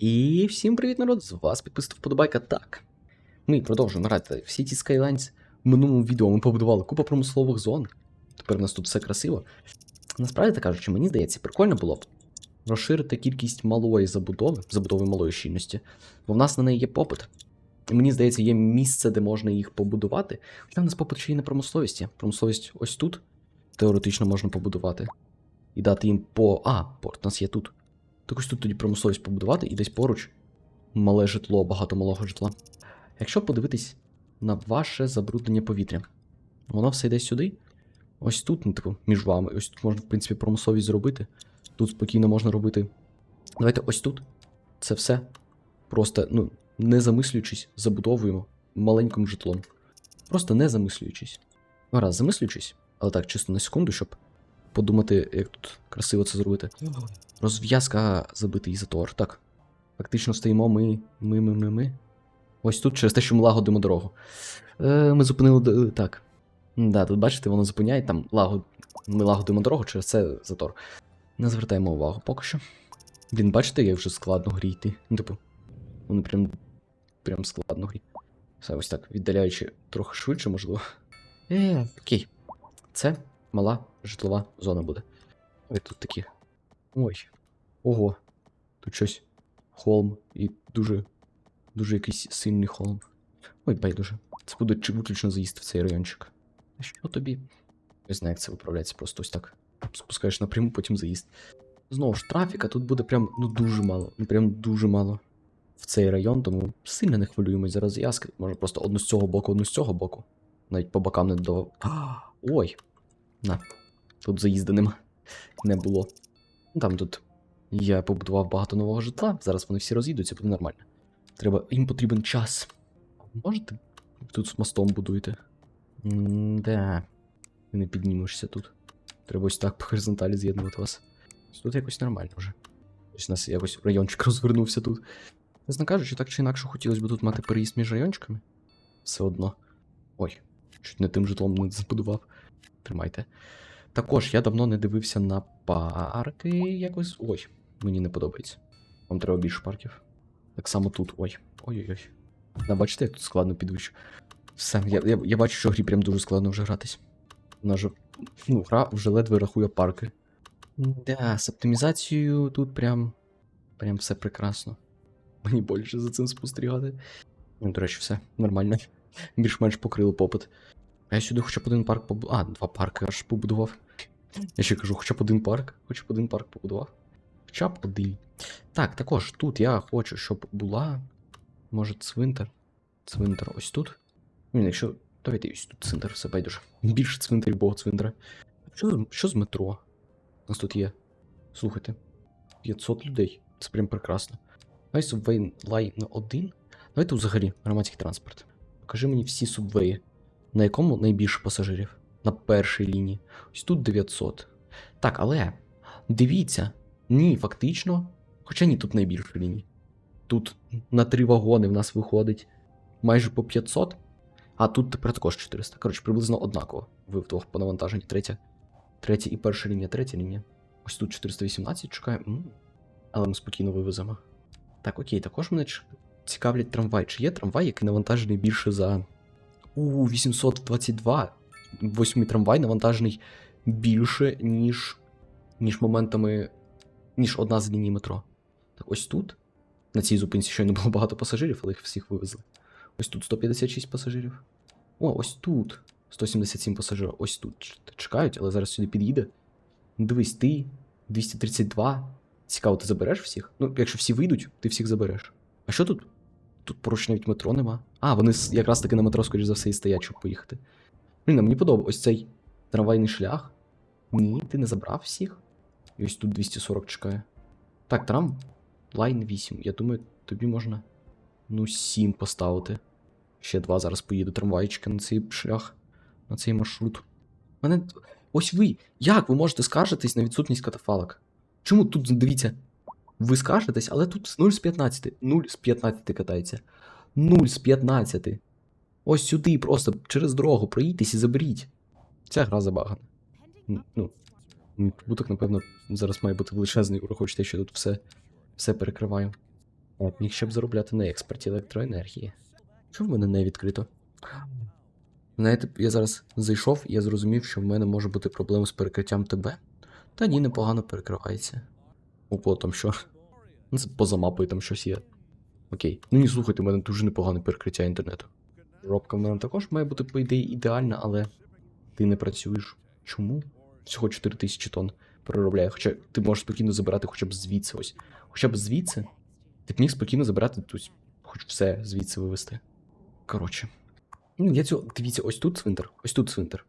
І всім привіт, народ! З вас підписав вподобайка. Так. Ми продовжуємо грати в City Skylines. В минулому відео ми побудували купу промислових зон. Тепер у нас тут все красиво. Насправді так кажучи, мені здається, прикольно було б розширити кількість малої забудови, забудови малої щільності, бо в нас на неї є попит. І мені здається, є місце, де можна їх побудувати. Хоча в нас попит ще й на промисловісті. Промисловість ось тут теоретично можна побудувати. І дати їм по. А, порт у нас є тут. Так тут тоді промисловість побудувати і десь поруч мале житло, багато малого житла. Якщо подивитись на ваше забруднення повітря, воно все йде сюди. Ось тут, ну, типу, між вами. Ось тут можна, в принципі, промисловість зробити. Тут спокійно можна робити. Давайте ось тут. Це все. Просто, ну, не замислюючись, забудовуємо маленьким житлом. Просто не замислюючись. Гаразд, замислюючись, але так, чисто на секунду, щоб подумати, як тут красиво це зробити. Розв'язка забитий затор. Так. Фактично стоїмо ми. Ми, ми, ми, ми. Ось тут через те, що ми лагодимо дорогу. Е, ми зупинили. Так. Да, тут бачите, воно зупиняє, там лагод... ми лагодимо дорогу, через це затор. Не звертаємо увагу поки що. Блін, бачите, як вже складно грі йти. Ну, типу, вони прям. прям складно грі. Все ось так, віддаляючи трохи швидше, можливо. Е, окей. Це мала житлова зона буде. Ой, тут такі. Ой. Ого. Тут щось. Холм і дуже. Дуже якийсь сильний холм. Ой, байдуже. Це буде виключно заїзд в цей райончик. А що тобі? Не знаю, як це виправляється, просто ось так. Спускаєш напряму, потім заїзд. Знову ж, трафіка тут буде прям ну дуже мало. Ну прям дуже мало в цей район, тому сильно не хвилюємось зараз зв'язки. Може просто одну з цього боку, одну з цього боку. Навіть по бокам не до. Ой. На. Тут заїзду нема. Не було. Ну, Там тут я побудував багато нового житла. Зараз вони всі роз'їдуться, буде нормально. Треба. Їм потрібен час. Можете? Тут з мостом будуєте. Да. Ти не піднімешся тут. Треба ось так по горизонталі з'єднувати вас. Тут якось нормально вже. Ось у нас якось райончик розвернувся тут. Чесно кажучи, так чи інакше хотілося б тут мати переїзд між райончиками. Все одно. Ой, чуть не тим житлом не забудував. Тримайте. Також я давно не дивився на парки якось. Ой, мені не подобається. Вам треба більше парків. Так само тут. Ой. Ой-ой-ой. Да, бачите, як тут складно підвищу. Все, я, я, я бачу, що грі прям дуже складно вже гратись. Вона ж. Ну, гра вже ледве рахує парки. Да, з оптимізацією тут прям. Прям все прекрасно. Мені більше за цим спостерігати. Ну, до речі, все нормально. Більш-менш покрило попит. А я сюди хоча б один парк побудував. А, два парки аж побудував. Я ще кажу, хоча б один парк, хоча б один парк побудував. Хоча б один. Так, також тут я хочу, щоб була. Може, цвинтар. Цвинтар ось тут. Ні, якщо. Давайте ось тут цвинтар, все байдуже. Більше цвинтарів, бого цвинтара. Що, що з метро? У нас тут є. Слухайте. 500 людей. Це прям прекрасно. Давай субвей лайн 1. Давайте взагалі громадський транспорт. Покажи мені всі субвеї. На якому найбільше пасажирів? На першій лінії. Ось тут 900. Так, але дивіться, ні, фактично. Хоча ні, тут найбільше ліній. Тут на три вагони в нас виходить майже по 500. А тут тепер також 400. Коротше, приблизно однаково. Ви вдвох по навантаженні. Третя. Третя і перша лінія, третя лінія. Ось тут 418 чекає. М. Але ми спокійно вивеземо. Так, окей, також мене цікавлять трамвай. Чи є трамвай, який навантажений більше за. У 822. Восьмий трамвай навантажений більше, ніж. ніж моментами. ніж одна з ліній метро. Так, ось тут. На цій зупинці щойно було багато пасажирів, але їх всіх вивезли. Ось тут 156 пасажирів. О, ось тут. 177 пасажирів. Ось тут чекають, але зараз сюди під'їде. Дивись, ти 232. Цікаво, ти забереш всіх? Ну, якщо всі вийдуть, ти всіх забереш. А що тут? Тут поруч навіть метро нема. А, вони якраз таки на метро, скоріш за все, і стоять, щоб поїхати. Блін, мені подобається ось цей трамвайний шлях. Ні, ти не забрав всіх. І ось тут 240 чекає. Так, трам лайн 8. Я думаю, тобі можна. Ну, 7 поставити. Ще два зараз поїду трамвайчика на цей шлях, на цей маршрут. Мене. Ось ви! Як ви можете скаржитись на відсутність катафалок? Чому тут, дивіться, ви скаржитесь, але тут 0 з 15. 0 з 15 катається. 0 з 15. Ось сюди просто через дорогу проїдьтесь і заберіть. Ця гра забагана. Ну, прибуток, напевно, зараз має бути величезний, враховуючи те, що тут все, все перекриваю. Б міг ще б заробляти на експорті електроенергії. Чому в мене не відкрито? Знаєте, я зараз зайшов і я зрозумів, що в мене може бути проблема з перекриттям ТБ. Та ні, непогано перекривається. Ого, там що? Ну, це поза мапою там щось є. Окей. Ну ні, слухайте, у мене дуже непогане перекриття інтернету. Робка в мене також має бути, по ідеї, ідеальна, але ти не працюєш. Чому? Всього 4000 тонн переробляє. Хоча ти можеш спокійно забирати хоча б звідси ось. Хоча б звідси. Ти б міг спокійно забирати тут, хоч все звідси вивезти. Коротше. Ну, я цього. Дивіться, ось тут цвинтар, ось тут цвинтар.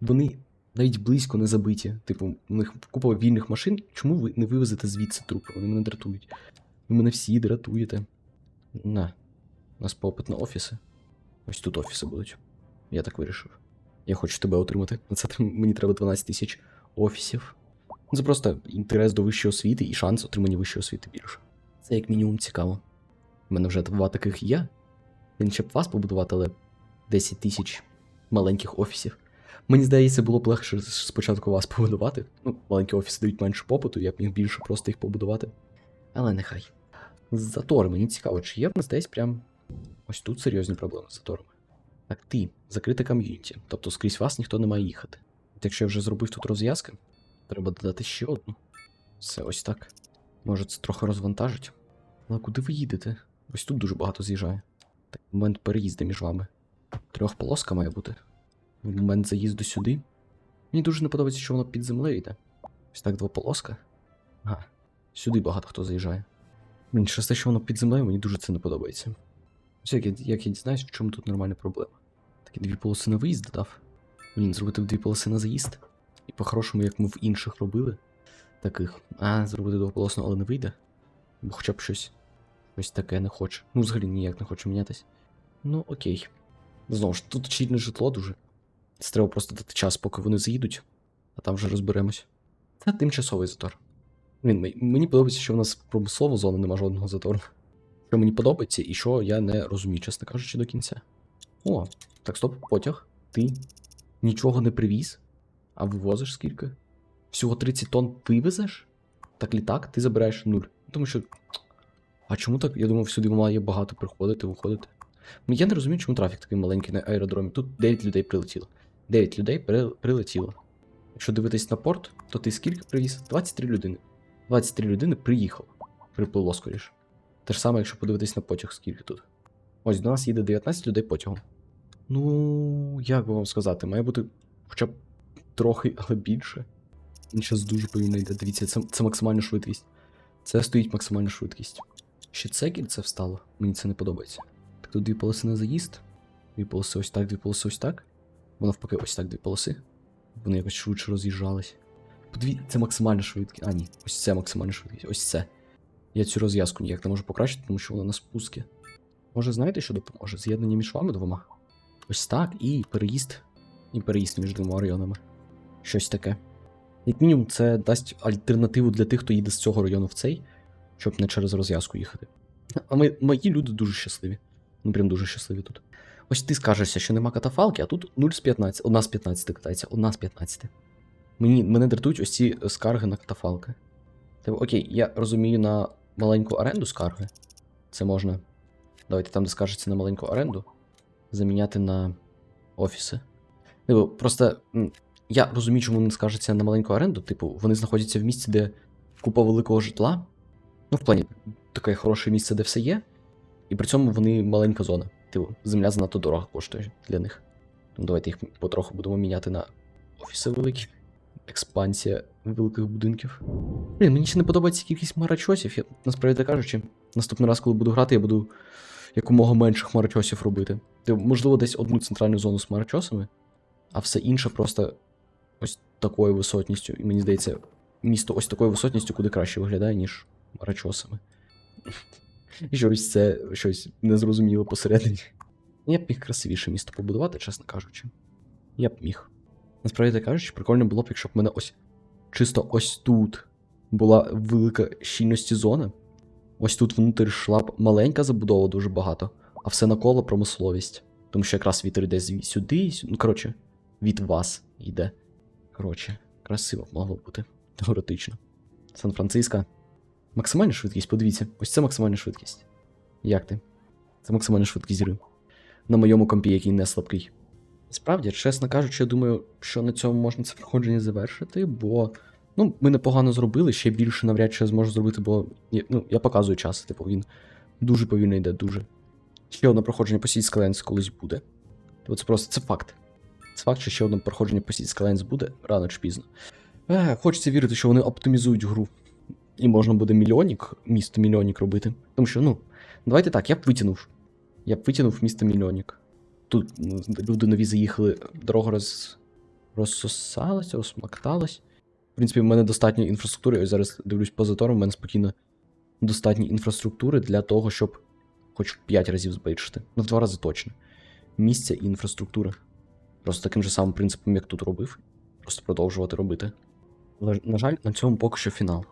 Вони навіть близько не забиті. Типу, у них купа вільних машин. Чому ви не вивезете звідси трупи? Вони мене дратують. Ви мене всі дратуєте. На. У нас попит на офіси. Ось тут офіси будуть. Я так вирішив. Я хочу тебе отримати. На це мені треба 12 тисяч офісів. Це просто інтерес до вищої освіти і шанс отримання вищої освіти більше. Це як мінімум цікаво. У мене вже два таких є. Він ще б вас побудувати, але 10 тисяч маленьких офісів. Мені здається, було б легше спочатку вас побудувати. Ну, маленькі офіси дають менше попиту, я б міг більше просто їх побудувати. Але нехай. Затори, мені цікаво, чи є в нас десь прям ось тут серйозні проблеми з заторами. Так ти, закрите ком'юніті, тобто скрізь вас ніхто не має їхати. От якщо я вже зробив тут розв'язки, треба додати ще одну. Все ось так. Може, це трохи розвантажить. Але куди ви їдете? Ось тут дуже багато з'їжджає. Так, момент переїзду між вами. Трьохполоска має бути. В момент заїзду сюди. Мені дуже не подобається, що воно під землею йде. Ось так двополоска. Ага. Сюди багато хто заїжджає. Мені через те, що воно під землею, мені дуже це не подобається. Ось як я, як я дізнаюсь, в чому тут нормальна проблема. Такі дві полоси на виїзд додав. Блін, зробити дві полоси на заїзд. І по-хорошому, як ми в інших робили. Таких. А, зробити двополосно, але не вийде. Бо хоча б щось. Щось таке не хоче. Ну, взагалі ніяк не хоче мінятись. Ну, окей. Знову ж, тут чільне житло дуже. Це треба просто дати час, поки вони заїдуть, а там вже розберемось. Це тимчасовий затор. М- мені подобається, що в нас промислова зона нема жодного затору. Що мені подобається і що я не розумію, чесно кажучи, до кінця. О, так стоп, потяг. Ти нічого не привіз, а вивозиш скільки? Всього 30 тонн вивезеш? Так літак, ти забираєш нуль. Тому що. А чому так? Я думав, сюди має багато приходити, виходити. Ну, Я не розумію, чому трафік такий маленький на аеродромі. Тут 9 людей прилетіло. 9 людей прилетіло. Якщо дивитись на порт, то ти скільки привіз? 23 людини. 23 людини приїхало. Приплило скоріше. Те ж саме, якщо подивитись на потяг, скільки тут. Ось до нас їде 19 людей потягом. Ну, як би вам сказати, має бути хоча б трохи, але більше. Він зараз дуже повільно йде. Дивіться, це, це максимальна швидкість. Це стоїть максимальна швидкість. Ще це кільце встало. Мені це не подобається. Так тут дві полоси на заїзд. Дві полоси ось так, дві полоси ось так. Воно навпаки ось так дві полоси. Вони якось швидше роз'їжджались. Подиві... Це максимальна швидкість. А, ні, ось це максимальна швидкість. Ось це. Я цю розв'язку ніяк не можу покращити, тому що вона на спускі. Може, знаєте, що допоможе? З'єднання між вами двома. Ось так, і переїзд. І переїзд між двома районами. Щось таке. Як мінімум, це дасть альтернативу для тих, хто їде з цього району в цей, щоб не через розв'язку їхати. А ми, мої люди дуже щасливі. Ну, прям дуже щасливі тут. Ось ти скажешся, що нема катафалки, а тут 0 з 15, одна з 15 катається, одна з 15. Мені, мене дратують ось ці е, скарги на катафалки. Типу, окей, я розумію на маленьку оренду скарги. Це можна. Давайте там, де скажеться на маленьку оренду, заміняти на офіси. Типу, просто я розумію, чому не скажеться на маленьку оренду. Типу, вони знаходяться в місці, де купа великого житла. Ну, в плані, таке хороше місце, де все є. І при цьому вони маленька зона. Типу, земля занадто дорого коштує для них. Тому давайте їх потроху будемо міняти на офіси великі. Експансія великих будинків. Блін, мені ще не подобається кількість хмарочосів. Я, насправді кажучи, наступний раз, коли буду грати, я буду якомога менше хмарочосів робити. Можливо, десь одну центральну зону з хмарочосами, а все інше просто ось такою висотністю. І мені здається, місто ось такою висотністю куди краще виглядає, ніж хмарочосами. І щось це щось незрозуміло посередині. Я б міг красивіше місто побудувати, чесно кажучи. Я б міг. Насправді кажучи, прикольно було б, якщо б мене ось чисто ось тут була велика щільності зона. Ось тут внутрі йшла б маленька забудова дуже багато, а все навколо промисловість. Тому що якраз вітер йде сюди, сюди. Ну, коротше, від вас йде. Коротше, красиво б могло бути. Теоретично. Сан-Франциско. Максимальна швидкість, подивіться. Ось це максимальна швидкість. Як ти? Це максимальна швидкість гри. На моєму компі, який не слабкий. Справді, чесно кажучи, я думаю, що на цьому можна це проходження завершити, бо ну, ми непогано зробили, ще більше навряд чи я зможу зробити, бо ну, я показую час, типу, він дуже повільно йде, дуже. Ще одне проходження по Seed Skylines колись буде. Тобто це просто це факт. Це факт, що ще одне проходження по Seed Skylines буде рано чи пізно. Е, хочеться вірити, що вони оптимізують гру. І можна буде мільйонік, місто мільйонік робити. Тому що, ну, давайте так, я б витягнув. Я б витягнув місто мільйонік. Тут ну, люди нові заїхали, дорога роз... розсосалась, розсмакталась. В принципі, в мене достатньо інфраструктури. Ось зараз дивлюсь по затору, в мене спокійно достатньо інфраструктури для того, щоб хоч в 5 разів збільшити. Ну, в 2 рази точно. Місця і інфраструктури. Просто таким же самим принципом, як тут робив. Просто продовжувати робити. Але, на жаль, на цьому поки що фінал.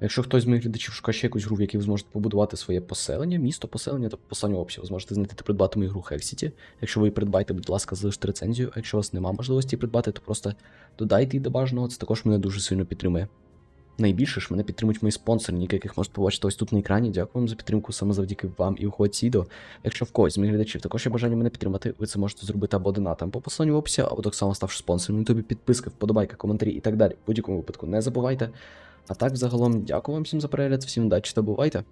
Якщо хтось з моїх глядачів шукає ще якусь гру, в якій ви зможете побудувати своє поселення, місто поселення, то по останньому ви зможете знайти та придбати мою гру Hexity. Якщо ви її придбаєте, будь ласка, залиште рецензію. А якщо у вас немає можливості придбати, то просто додайте її до бажаного, це також мене дуже сильно підтримує. Найбільше ж мене підтримують мої спонсори, ніки яких можете побачити ось тут на екрані. Дякую вам за підтримку саме завдяки вам і уходці відео. Якщо в когось з моїх глядачів також є бажання мене підтримати, ви це можете зробити або донатом по посиланню в описі, або так само ставши спонсором на ютубі, підписка, вподобайка, коментарі і так далі. В будь-якому випадку не забувайте. А так, загалом, дякую вам всім за перегляд, всім удачі та бувайте!